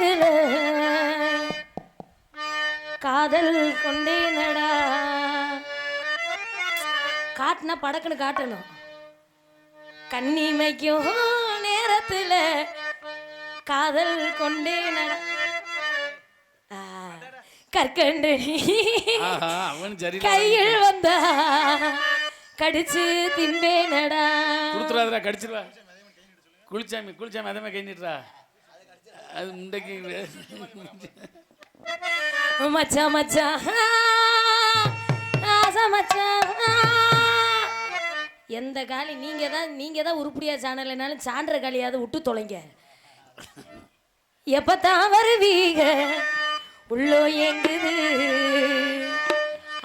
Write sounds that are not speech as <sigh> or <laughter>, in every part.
நேரத்துல காதல் கொண்டேனடா காட்டினா படக்குன்னு காட்டணும். கண்ணிமைக்கும் நேரத்துல காதல் கொண்டேனடா ஆ, கற்கண்டு கையில் வந்தா கடிச்சு தின்பேனடா கொடுத்துடாதடா கடிச்சிருவா. குளிச்சாமி குளிச்சாமி அதே மாதிரி கை அது முண்டைக்கு மச்சா எந்த காலி நீங்க தான் நீங்க தான் உருப்படியா சேனல்னாலும் சான்ற காலியாவது விட்டு தொலைங்க. எப்பத்தான் வருவீங்க? உள்ளோ எங்குது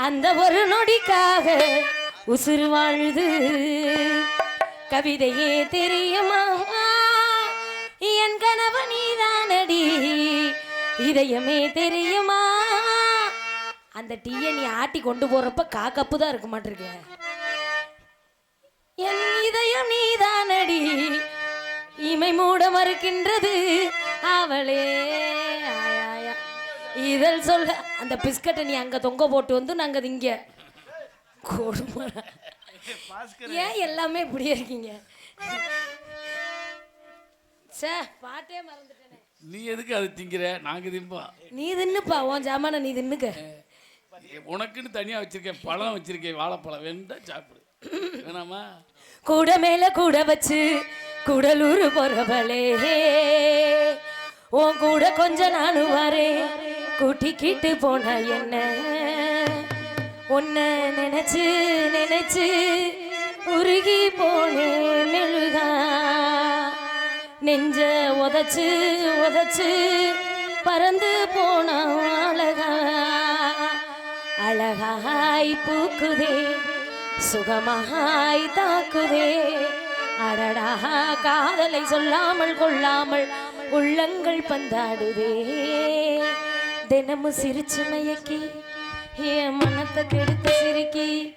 அந்த ஒரு நொடிக்காக உசுறு வாழுது. கவிதையே தெரியுமா? என் கணவன் இதயமே தெரியுமா? அந்த டீயை நீ ஆட்டி கொண்டு போறப்ப காக்கப்பு தான் இருக்க மாட்டிருக்க. என் இதயம் நீதானடி. இமை மூட மறுக்கின்றது. அவளே இதழ் சொல்ல அந்த பிஸ்கட்டை நீ அங்க தொங்க போட்டு வந்து நாங்க இங்க. கொடுமை. ஏன் எல்லாமே இப்படியே இருக்கீங்க? சே பாட்டே மறந்துட்டேன். நீ எதுக்கு அது திங்கிற? நாங்க திம்போம் நீ தின்னுப்பா உன் ஜாமான நீ தின்னுக்க. உனக்குன்னு தனியா வச்சிருக்கேன் பழம் வச்சிருக்கேன் வாழைப்பழம். வேண்டா சாப்பிடு. வேணாமா? கூட மேல கூட வச்சு குடலூர் போறவளே. உன் கூட கொஞ்ச நானும் வரேன் கூட்டிக்கிட்டு போன என்ன? உன்னை நினைச்சு நினைச்சு உருகி போனேன் மெழுகா. நெஞ்ச உதச்சு உதச்சு பறந்து போன அழகா. அழகாய் பூக்குதே சுகமாய் தாக்குதே. அடடா காதலை சொல்லாமல் கொள்ளாமல் உள்ளங்கள் பந்தாடுதே. தினமும் சிரிச்சு மயக்கி என் மனத்தை கெடுத்து சிரிக்கி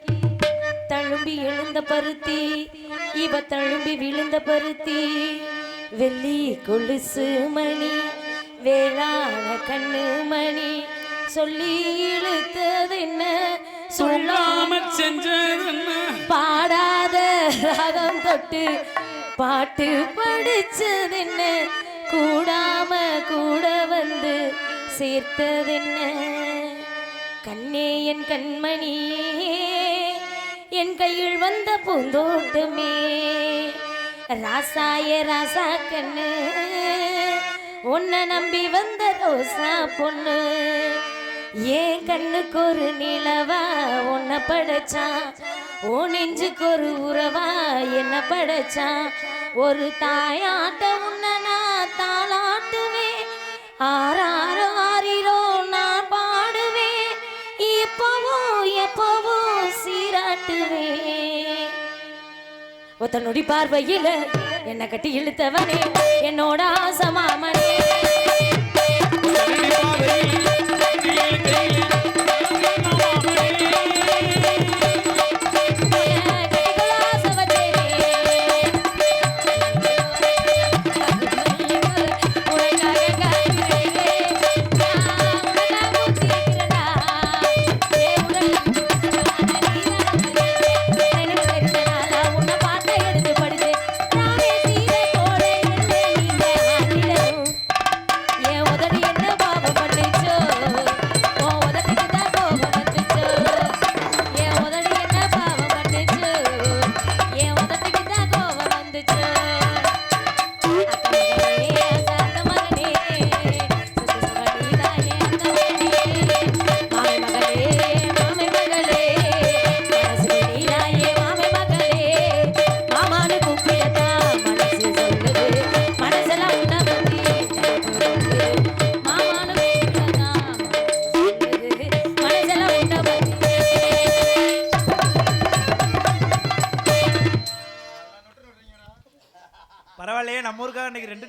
தழும்பி எழுந்த பருத்தி இவ தழும்பி விழுந்த பருத்தி. வெள்ளி கொலுசு மணி வேளாண கண்ணு மணி. சொல்லி இழுத்தது என்ன? சொல்லாம செஞ்சது என்ன? பாடாத ராகம் தொட்டு பாட்டு படிச்சதென்ன கூடாம கூட வந்து சேர்த்ததென்ன கண்ணே என் கண்மணியே என் கையில் வந்த பூந்தோட்டமே. ராசாய ராசா கண்ணு. உன்னை நம்பி வந்த ரோசா பொண்ணு. ஏன் கண்ணுக்கு ஒரு நிலவா? உன்னை படைச்சான் ஓ நெஞ்சுக்கு ஒரு உறவா? என்ன படைச்சான் ஒரு தாயாட்ட உன்னை நான் தாளாட்டுவேன். ஆரா ஒத்த நொடி பார்வையில் என்ன கட்டி இழுத்தவனே. என்னோட ஆசமாமனே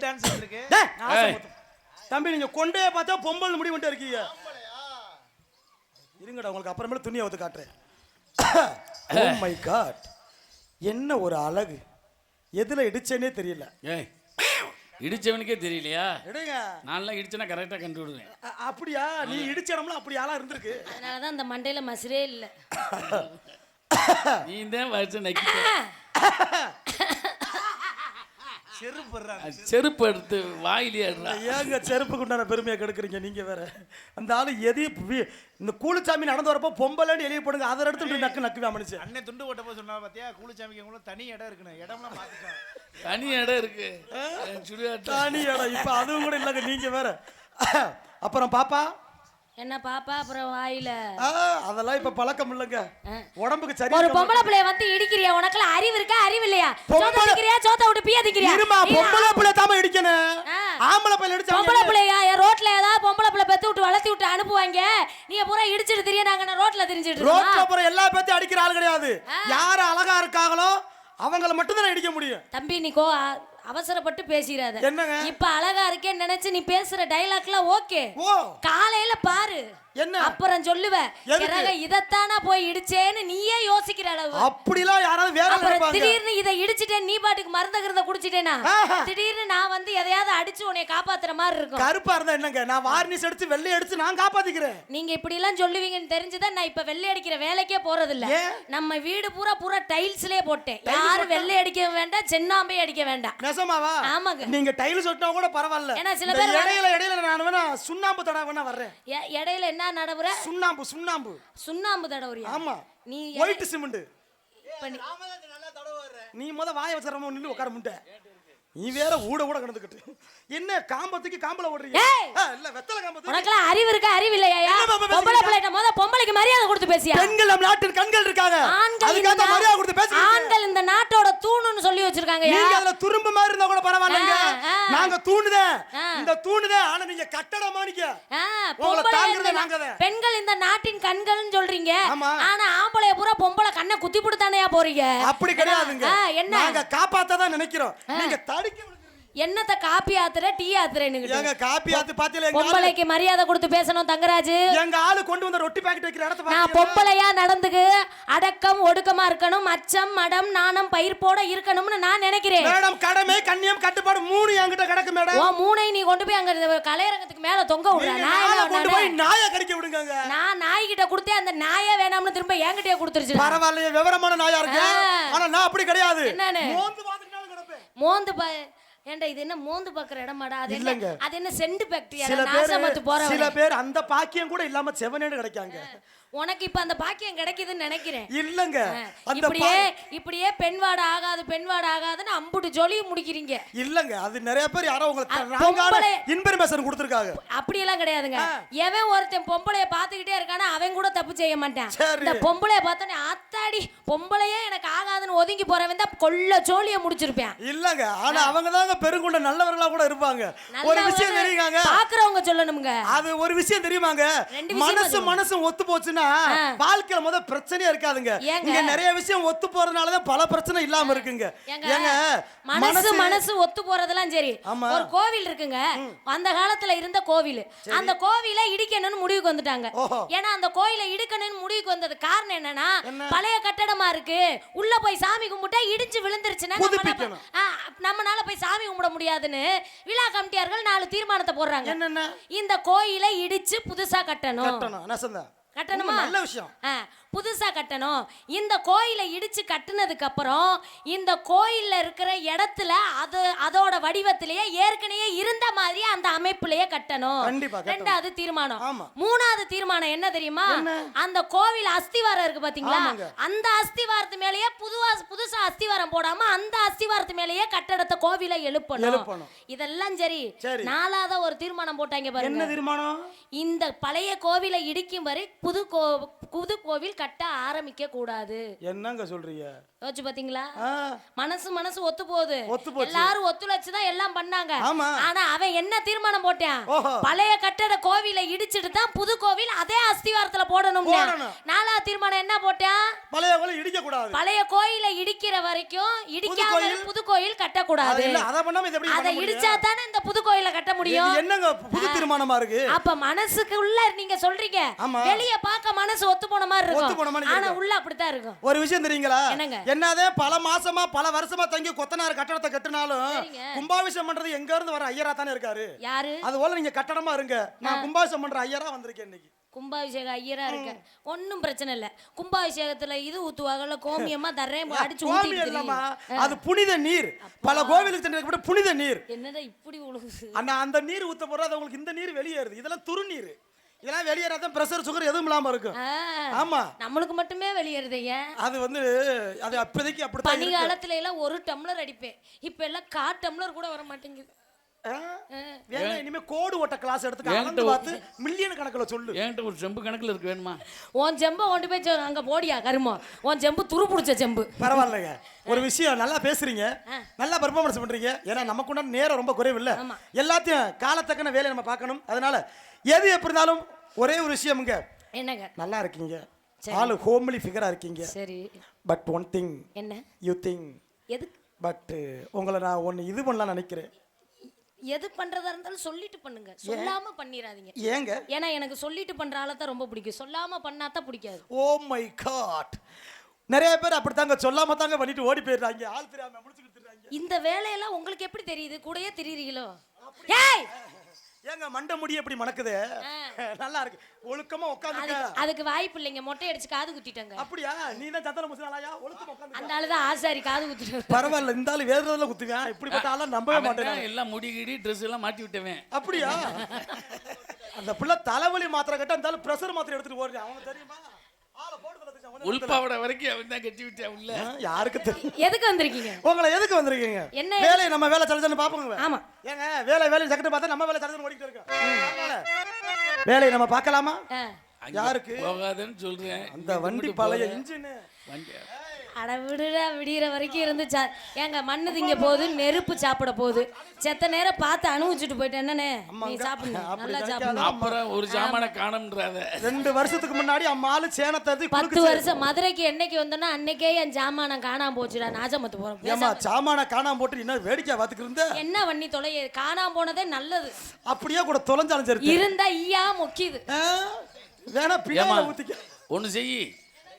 டான்ஸ் இருக்கு. தம்பி நீங்க கொண்டே பார்த்தா பொம்பல் முடி வந்துட்டு இருக்கீங்க. இருங்கடா உங்களுக்கு அப்புறமேல துணியை வந்து காட்டுறேன். ஓ மை காட் என்ன ஒரு அழகு. எதுல இடிச்சேனே தெரியல. இடிச்சவனுக்கே தெரியலையா? எடுங்க. நான்லாம் இடிச்சேன்னா கரெக்டாக கண்டுவிடுவேன் அ- அப்படியா? நீ இடிச்ச இடம்லாம் அப்படி ஆளா இருந்திருக்கு. அதனாலதான் அந்த மண்டையில மசுரே இல்ல. நீ தான் வச்சு நக்கி <laughs> செருப்பு. செருப்பு. எடுத்து வாயிலே ஏங்க செருப்புக்கு உண்டான பெருமையை கெடுக்குறீங்க நீங்க வேற. அந்த ஆளு எதையும் இந்த கூலிச்சாமி நடந்து வரப்போ பொம்பளைன்னு எழுதி போடுங்க அதை எடுத்து நக்கு நக்குவா மனுஷன் அண்ணன் துண்டு போட்டப்போ சொன்னா பாத்தியா? கூலிச்சாமிக்கு கூட தனி இடம் இருக்கணும் இடம்லாம் மாத்திட்டான் தனி இடம் இருக்கு. சுடுகாட்டு தானி இடம். இப்ப அதுவும் கூட இல்லைங்க நீங்க வேற. அப்புறம் பாப்பா? என்ன பாப்பா அப்புறம் வாயில? அதெல்லாம் இப்ப பழக்கம் இல்லைங்க. உடம்புக்கு சரி ஒரு பொம்பளை பிள்ளைய வந்து இடிக்கிறியா? உனக்குலாம் அறிவு இருக்கா? அறிவு இல்லையா? சோத்த பொம்பளை- திக்கிறியா சோத்த விட்டு பிய திக்கிறியா இருமா நீ பொம்பளை பிள்ளை தாம இடிக்கணும். ஆம்பளை பிள்ளை பொம்பளை அடிச்சா பிள்ளையா? ரோட்ல ஏதாவது பொம்பளை பிள்ளை பெத்து விட்டு வளர்த்தி விட்டு அனுப்புவாங்க. நீங்க பூரா இடிச்சிட்டு தெரிய நாங்க ரோட்ல தெரிஞ்சிட்டு ரோட்ல அப்புறம் எல்லா பேத்தையும் அடிக்கிற ஆள் கிடையாது. யாரு அழகா இருக்காங்களோ அவங்கள மட்டும் தான் இடிக்க முடியும். தம்பி நீ கோ அவசரப்பட்டு பேசிடாத. என்னங்க? இப்ப அழகா இருக்கேன்னு நினைச்சு நீ பேசுற டைலாக்லாம் ஓகே காலையில பாரு என்ன? அப்புறம் சொல்லுவ எதுக்கு? பிறகு இதத்தானா போய் இடிச்சேன்னு நீயே யோசிக்கிற அளவு. அப்படிலாம் யாராவது வேற அப்புறம் திடீர்னு இதை இடிச்சிட்டேன் நீ பாட்டுக்கு மருந்த கிருந்த குடிச்சிட்டேனா. திடீர்னு நான் வந்து எதையாவது அடிச்சு உன்னை காப்பாத்துற மாதிரி இருக்கும். கருப்பா இருந்தா என்னங்க? நான் வார்னிஸ் அடிச்சு வெள்ளை அடிச்சு நான் காப்பாத்திக்கிறேன். நீங்க இப்படி எல்லாம் சொல்லுவீங்கன்னு தெரிஞ்சுதான் நான் இப்ப வெள்ளை அடிக்கிற வேலைக்கே போறது இல்ல? நம்ம வீடு பூரா பூரா டைல்ஸ்லயே போட்டேன். யாரும் வெள்ளை அடிக்க வேண்டாம் சென்னாம்பே அடிக்க வேண்டாம். நெசமாவா? ஆமாங்க. நீங்க டைல் சொட்டினா கூட பரவாயில்ல. ஏன்னா சில பேர் இடையில இடையில நான் வேணா சுண்ணாம்பு தடவை வேணா வர்றேன். இடையில என்ன நடவுற சுண்ணாம்பு சுண்ணாம்பு. சுண்ணாம்பு தடவுறியா? ஆமா. நீ ஒயிட் சிமெண்ட். நீ- நீ முத வாய வச்சிடறமோ நின்று உட்கார முட்டை. நீ வேற ஊட ஊட கிடந்துக்கிட்டு. என்ன காம்பத்துக்கு காம்பல ஓடுறீங்க? இல்ல வெத்தலை காம்பத்துக்கு உனக்கெல்லாம் அறிவு இருக்கா? அறிவு இல்லையா? பொம்பளை பிள்ளைகிட்ட முத பொம்பளைக்கு மரியாதை கொடுத்து பேசியா? பெண்கள் நம் நாட்டின் கண்கள் இருக்காங்க. அதுக்காக மரியாதை கொடுத்து பேசுறீங்க ஆண்கள் இந்த நாட்டோட தூணுன்னு சொல்லி வச்சிருக்காங்க நீங்க அதுல துரும்பு மாதிரி இருந்தா கூட பரவாயில்லைங்க. நாங்க தூணுதேன் ஆ. இந்த தூணுதேன் ஆனா நீங்க கட்டடமா ஆ, உங்களை தாங்குறது நாங்க. பெண்கள் இந்த நாட்டின் கண்கள்னு சொல்றீங்க. ஆனா ஆம்பளைய பூரா பொம்பளை கண்ணை குத்தி போட்டுதானயா போறீங்க? அப்படி கிடையாதுங்க. என்ன? நாங்க காப்பாத்ததான் நினைக்கிறோம். நீங்க தடுக்க. என்னத்த காப்பி ஆத்துற டீ ஆத்துறேன்னு ஏங்க காப்பி ஆத்து பாத்தீங்களா எங்க பொம்பளைக்கு மரியாதை கொடுத்து பேசணும் தங்கராஜு. எங்க ஆளு கொண்டு வந்த ரொட்டி பாக்கெட் வைக்கிற இடத்த நான்? பொம்பளையா நடந்துக்கு அடக்கம் ஒடுக்கமா இருக்கணும் அச்சம் மடம் நாணம் பயிர்ப்போட இருக்கணும்னு நான் நினைக்கிறேன். மேடம் கடமை கண்ணியம் கட்டுப்பாடு மூணு என்கிட்ட கிடக்கு மேடம். உன் மூனை நீ கொண்டு போய் அங்க கலையரங்கத்துக்கு மேல தொங்க விடுற. நாயை கொண்டு? போய் நாயை கடிக்க விடுங்க கொடுத்தேன் அந்த நாயே வேணாம்னு திரும்ப என்கிட்டயே கொடுத்துருச்சு பரவாயில்லையே விவரமான நாயா இருக்கு. ஆனா நான் அப்படி கிடையாது? மோந்து மோந்து பா ஏன்டா இது என்ன மோந்து பாக்குற இடமாடா? அது இல்லைங்க. அது என்ன செண்டு பாக்டீரியா சில நாசமத்து பேர் சில போற பேர் அந்த பாக்கியம் கூட இல்லாம செவனேடு கிடைக்காங்க. உனக்கு இப்ப அந்த பாக்கியம் கிடைக்குதுன்னு நினைக்கிறேன். இல்லங்க. இப்படியே இப்படியே பெண்வாடு ஆகாது பெண்வாடு ஆகாதுன்னு அம்புட்டு ஜொலி முடிக்கிறீங்க. இல்லங்க. அது நிறைய பேர் யாரோ உங்களுக்கு இன்ஃபர்மேஷன் கொடுத்துருக்காங்க. அப்படியெல்லாம் கிடையாதுங்க. எவன் ஒருத்தன் பொம்பளைய பார்த்துக்கிட்டே இருக்கானா அவன் கூட தப்பு செய்ய மாட்டான். இந்த பொம்பளைய பார்த்தோன்னே ஆத்தாடி பொம்பளையே எனக்கு ஆகாதுன்னு ஒதுங்கி போறவன் தான் கொல்ல சோழிய முடிச்சிருப்பேன். இல்லங்க. ஆனா அவங்க தாங்க பெருங்குண்ட நல்லவர்களா கூட இருப்பாங்க. ஒரு விஷயம் தெரியுங்க பாக்குறவங்க சொல்லணுங்க அது ஒரு விஷயம் தெரியுமாங்க? மனசு. மனசு ஒத்து போச்சுன்னா வாழ்க்கையில முத பிரச்சனையே இருக்காதுங்க? இங்க நிறைய விஷயம் ஒத்து போறதுனாலதான் பல பிரச்சனை இல்லாம இருக்குங்க. ஏங்க, மனசு மனசு. ஒத்து போறதெல்லாம் சரி. ஒரு கோவில் இருக்குங்க. அந்த காலத்துல இருந்த கோவில். அந்த கோவிலை இடிக்கணும்னு முடிவுக்கு வந்துட்டாங்க. ஏன்னா அந்த கோயிலை இடிக்கணும்னு முடிவுக்கு வந்தது காரணம் என்னன்னா பழைய கட்டடமா இருக்கு. உள்ள போய் சாமி கும்பிட்டா இடிஞ்சு விழுந்துருச்சுன்னா நம்மளால நம்மனால போய் சாமி கும்பிட முடியாதுன்னு விழா கமிட்டியார்கள் நாலு தீர்மானத்தை போடுறாங்க. இந்த கோயிலை இடிச்சு புதுசா கட்டணும். கட்டணும்? நல்ல விஷயம். ஆ, புதுசா கட்டணும் இந்த கோயிலை இடிச்சு கட்டுனதுக்கு அப்புறம் இந்த கோயில்ல இருக்கிற இடத்துல அது அதோட வடிவத்திலேயே ஏற்கனவே இருந்த மாதிரியே அந்த அமைப்புலயே கட்டணும். ரெண்டாவது தீர்மானம். மூணாவது தீர்மானம் என்ன தெரியுமா அந்த கோவில் அஸ்திவாரம் இருக்கு பாத்தீங்களா. அந்த அஸ்திவாரத்து மேலேயே புதுவா புதுசா அஸ்திவாரம் போடாம அந்த அஸ்திவாரத்து மேலேயே கட்டடத்தை கோவிலை எழுப்பணும். இதெல்லாம் சரி. நாலாவதா ஒரு தீர்மானம் போட்டாங்க பாருங்க என்ன தீர்மானம் இந்த பழைய கோவிலை இடிக்கும் வரை புது கோ புது கோவில் கட்ட ஆரம்பிக்க கூடாது என்னங்க சொல்றீங்க? யோசிச்சு பாத்தீங்களா மனசு மனசு ஒத்து போகுது. எல்லாரும் ஒத்துழைச்சு தான் எல்லாம் பண்ணாங்க. ஆனா அவன் என்ன தீர்மானம் போட்டான். பழைய கட்டட கோவிலை இடிச்சிட்டு தான் புது கோவில் அதே அஸ்திவாரத்துல போடணும். நாலாவது தீர்மானம் என்ன போட்டான் பழைய கோயிலை இடிக்க கூடாது பழைய கோயிலை இடிக்கிற வரைக்கும் இடிக்காம? புது கோயில் அது கட்டக்கூடாது இல்ல அதை? இடிச்சா தானே இந்த புது கோயிலை கட்ட முடியும் என்னங்க புது தீர்மானமா இருக்கு அப்ப மனசுக்கு உள்ள நீங்க சொல்றீங்க. வெளிய பார்க்க மனசு ஒத்து போன மாதிரி இருக்கும் ஆனா. உள்ள அப்படித்தான் இருக்கும் ஒரு விஷயம் தெரியுங்களா என்னங்க? என்னதே பல மாசமா பல வருஷமா தங்கி கொத்தனார் கட்டடத்தை கட்டினாலும். கும்பாபிஷேகம் பண்றது எங்க இருந்து வர ஐயரா தானே இருக்காரு? யாரு? அது போல நீங்க கட்டடமா இருங்க. நான் கும்பாபிஷேகம் பண்ற ஐயரா வந்திருக்கேன் இன்னைக்கு. கும்பாபிஷேக ஐயரா இருக்க ஒண்ணும் பிரச்சனை இல்ல. கும்பாபிஷேகத்துல இது ஊத்துவாங்கல்ல கோமியமா தர்றேன் அடிச்சு தெரியுங்க. அது புனித நீர். பல கோவிலுக்கு சென்று புனித நீர். என்னடா இப்படி உழுகுது? அண்ணா அந்த நீர் ஊத்த போறது அது உங்களுக்கு இந்த நீர் வெளியேறுது. இதெல்லாம் துரு நீர் இதெல்லாம் வெளியேறாதான் பிரஷர் சுகர் எதுவும் இல்லாம இருக்கும். ஆமா. நம்மளுக்கு மட்டுமே வெளியேறுது ஏன்? அது வந்து அது அப்போதைக்கு அப்படித்தான் பனி. காலத்துல எல்லாம் ஒரு டம்ளர் அடிப்பேன். இப்ப எல்லாம் கா டம்ளர் கூட வர மாட்டேங்குது. வேணா இனிமே கோடு ஓட்ட கிளாஸ் என்கிட்ட அளந்து ஒரு- பார்த்து மில்லியன் கணக்குல சொல்லு. என்கிட்ட ஒரு செம்பு கணக்குல இருக்கு வேணுமா? உன் செம்பை கொண்டு போய் அங்க போடியா கருமோ? உன் செம்பு துரு பிடிச்ச செம்பு. பரவாயில்லைங்க. ஒரு விஷயம் நல்லா பேசுறீங்க. நல்லா பெர்ஃபார்மன்ஸ் பண்றீங்க. ஏன்னா நமக்கு உண்டான நேரம் ரொம்ப குறைவு இல்ல ஆமா. எல்லாத்தையும் காலத்தக்கன வேலையை நம்ம பார்க்கணும். அதனால எது எப்படி இருந்தாலும் ஒரே ஒரு விஷயம்ங்க. என்னங்க? நல்லா இருக்கீங்க. ஆளு ஹோம்லி ஃபிகரா இருக்கீங்க. சரி. பட் ஒன் திங் என்ன? யூ திங் எதுக்கு? பட் உங்களை நான் ஒன்று இது பண்ணலாம் நினைக்கிறேன். எது பண்றதா இருந்தாலும் சொல்லிட்டு பண்ணுங்க. சொல்லாம பண்ணிராதீங்க ஏங்க? ஏன்னா எனக்கு சொல்லிட்டு பண்ற ஆளை தான் ரொம்ப பிடிக்கும். சொல்லாம பண்ணாதான் பிடிக்காது. Oh my god. நிறைய பேர் அப்படித்தாங்க. சொல்லாம தாங்க பண்ணிட்டு ஓடி போயிடுறாங்க. ஆள் தெரியாம முடிச்சுக்கிட்டு. இந்த வேலையெல்லாம் உங்களுக்கு எப்படி தெரியுது? கூடயே திரியுறீங்களோ? ஏய்! ஏங்க மண்டை முடி எப்படி மணக்குது? நல்லா இருக்கு. ஒழுக்கமா உட்காந்துக்க அதுக்கு வாய்ப்பு இல்லைங்க. மொட்டை அடிச்சு காது குத்திட்டங்க. அப்படியா? நீ தான் சத்தன முசுனாலயா ஒழுக்கமா உட்காந்து அந்த ஆளு தான் ஆசாரி காது குத்திட்டு பரவாயில்ல இந்த ஆளு வேற எதுல குத்துவேன். இப்படிப்பட்ட ஆளா நம்பவே மாட்டேன் எல்லாம் முடி கிடி ட்ரெஸ் எல்லாம் மாட்டி விட்டவன். அப்படியா? அந்த பிள்ளை தலைவலி மாத்திரை கட்ட அந்த ஆளு பிரஷர் மாத்திரை எடுத்துட்டு ஓடுறேன் அவனுக்கு தெரியுமா? ஆளை போட்டு உள்பாவடை வரைக்கும் அவன் தான் கட்டி விட்டான் உள்ள. யாருக்கு தெரியும் எதுக்கு வந்திருக்கீங்க? உங்களை எதுக்கு வந்திருக்கீங்க? என்ன வேலையை நம்ம வேலை சலச்சன்னு பாப்போங்க ஆமா. ஏங்க வேலை வேலை சக்கட்டு பார்த்தா நம்ம வேலை சலச்சன்னு இருக்கோம். அதனால வேலையை நம்ம பார்க்கலாமா? யாருக்கு? போகாதன்னு சொல்றேன். அந்த வண்டி பழைய இன்ஜின். வண்டி அட விடுடா விடிகிற வரைக்கும் இருந்து சா ஏங்க மண்ணு திங்க போகுது நெருப்பு சாப்பிட போகுது. செத்த நேரம் பார்த்து அனுபவிச்சுட்டு போயிட்டேன். என்னண்ணே? நீ சாப்பிடணும் நல்லா. சாப்பிடணும் அப்புறம் ஒரு சாமான காணம்ன்றாத. ரெண்டு வருஷத்துக்கு முன்னாடி அம்மா ஆளு சேனத்தை பத்து. வருஷம் மதுரைக்கு என்னைக்கு வந்தோன்னா அன்னைக்கே என் ஜாமானம் காணாம போச்சுடா நாஜமத்து போறோம் ஏம்மா சாமான காணாம போட்டு இன்னும் வேடிக்கை பார்த்துட்டு இருந்த? என்ன பண்ணி தொலைய காணாம போனதே நல்லது. அப்படியே கூட தொலைஞ்சாலும் சரி இருந்தா ஈயா மொக்கிது. ஆ, வேணா ஏமா பின்னால ஊத்திக்க. ஒன்று செய்.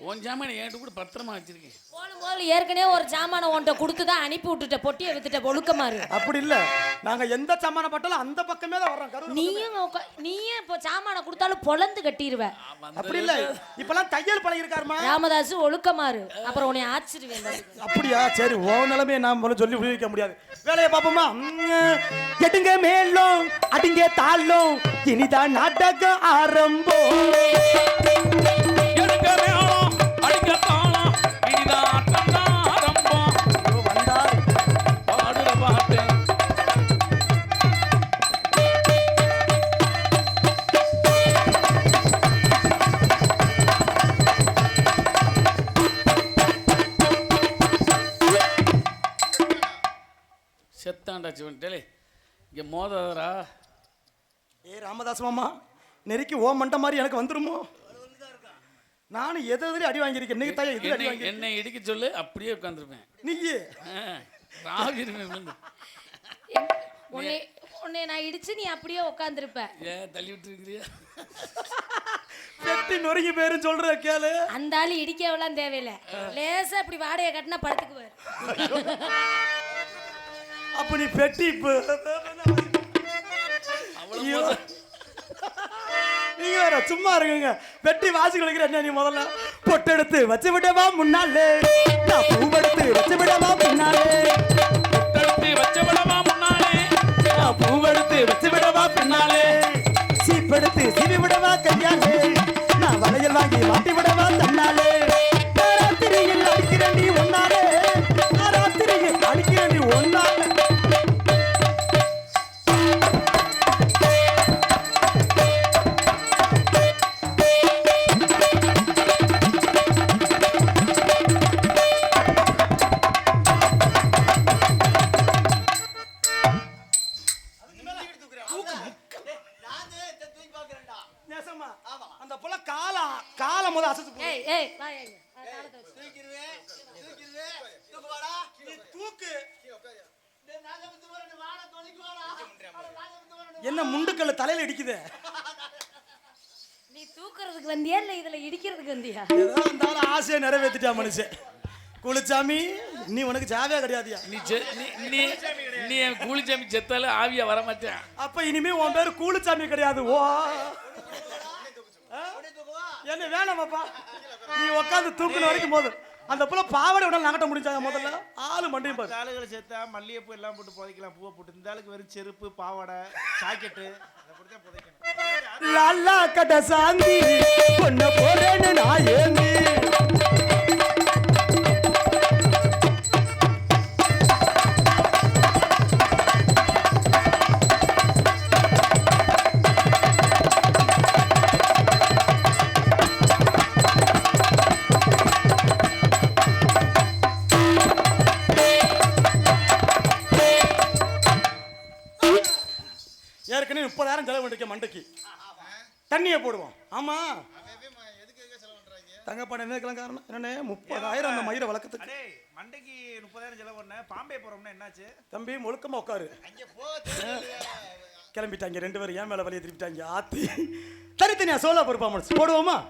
உன் சாமான என்கிட்ட கூட பத்திரமா வச்சிருக்கேன். போலும் போலும் ஏற்கனவே ஒரு ஜாமானம் உன்ட்ட கொடுத்து தான் அனுப்பி விட்டுட்ட பொட்டியை வித்துட்ட ஒழுக்கமாரு அப்படி இல்ல. நாங்க எந்த சாமான பட்டாலும் அந்த பக்கமே தான் வர்றோம். நீயும் உக்கா- நீயும் இப்போ சாமானை கொடுத்தாலும் பொழந்து கட்டிடுவ அப்படி இல்ல. இப்பெல்லாம் தையல் பழகி இருக்காருமா ராமதாஸ் ஒழுக்கமாரு அப்புறம் உன்னை ஆச்சிருவேன். அப்படியா? சரி ஓ நிலைமையை நாம் முதல்ல சொல்லி புரிய வைக்க முடியாது. வேலையை பார்ப்போமா? ம், எட்டுங்க மேலும் அடிங்க தாளும். இனிதான் நாடகம் ஆரம்பம். செத்தாண்டா சிவன் டேலே இங்கே மோதாதரா ஏ ராமதாஸ் மாமா நெருக்கி ஓ மண்ட மாதிரி எனக்கு வந்துருமோ? நானும் எது எதிரி அடி வாங்கியிருக்கேன். இன்னைக்கு தாயா இதுல அடி என்னை வாங்கி என்னை இடிக்க சொல்லு அப்படியே உட்காந்துருப்பேன் நீயே? ராகிருமே விழுந்து உன்னை உன்னை நான் இடிச்சு நீ அப்படியே உட்காந்துருப்ப ஏன் தள்ளி விட்டுருக்கிறியா? வெட்டி நொறுங்கி பேருன்னு சொல்ற கேளு. அந்த ஆளு இடிக்கவெல்லாம் தேவையில்லை. லேசா இப்படி வாடகை கட்டினா படுத்துக்குவார். அப்ப நீ பெட்டி. நீங்க வேற சும்மா இருக்குங்க வெட்டி வாசி கழிக்கிற என்ன நீ முதல்ல? பொட்டெடுத்து வச்சு விடவா முன்னாலே. நான் பூவெடுத்து வச்சு விடவா முன்னாலே தடுத்து வச்ச விடமா முன்னாலே. நான் பூவெடுத்து வச்சு விடவா பின்னாலே. சீப்பெடுத்து சீவி விடவா கையாலே. நான் வளையல் வாங்கி மாட்டி விடவா தன்னாலே. என்ன முண்டுக்கல்ல தலையில இடிக்குதே? நீ தூக்குறதுக்கு வந்தியா இல்ல இதுல இடிக்கிறதுக்கு வந்தியா? ஏதோ இருந்தாலும் ஆசையை நிறைவேத்திட்டா மனுஷன்? குளிச்சாமி நீ உனக்கு ஜாவே கிடையாதியா? நீ செ- நீ நீ நீ என் கூலிச்சாமி செத்தாலும் ஆவியா வர மாட்டேன் அப்ப இனிமே உன் பேரு கூலிச்சாமி கிடையாது ஓ. ஆ? என்ன வேணாமாப்பா? நீ உட்காந்து தூக்குன வரைக்கும் போதும். அந்த புள்ள பாவாடை உடல் நகட்ட முடிஞ்சாங்க முதல்ல. ஆளு மண்டையும் பாரு. ஆளுகளை சேர்த்தா மல்லிகைப்பூ எல்லாம் போட்டு புதைக்கலாம். பூவை போட்டு. இந்த ஆளுக்கு வெறும் செருப்பு பாவாடை ஜாக்கெட்டு அதை போட்டு தான் புதைக்கணும். லாலா கட்ட சாந்தி. பொண்ண போறேன்னு நான் ஏந்தி. ஏற்கனவே முப்பதாயிரம் செலவு பண்ணிருக்கேன் மண்டைக்கு. தண்ணியை போடுவோம். ஆமா. தங்கப்பாண்டி என்னக்கெல்லாம் காரணம்? என்னண்ணே? முப்பதாயிரம் அந்த மயிரை வளர்க்கறதுக்கு. மண்டைக்கு முப்பதாயிரம் செலவு பண்ண பாம்பே போறோம்னா என்னாச்சு? தம்பி முழுக்கமா உட்காரு. கிளம்பிட்டாங்க ரெண்டு பேரும். ஏன் மேல வழியை திருப்பிட்டாங்க. ஆத்தி. தனித்தனியா சோலா பர்ஃபார்மன்ஸ் போடுவோமா?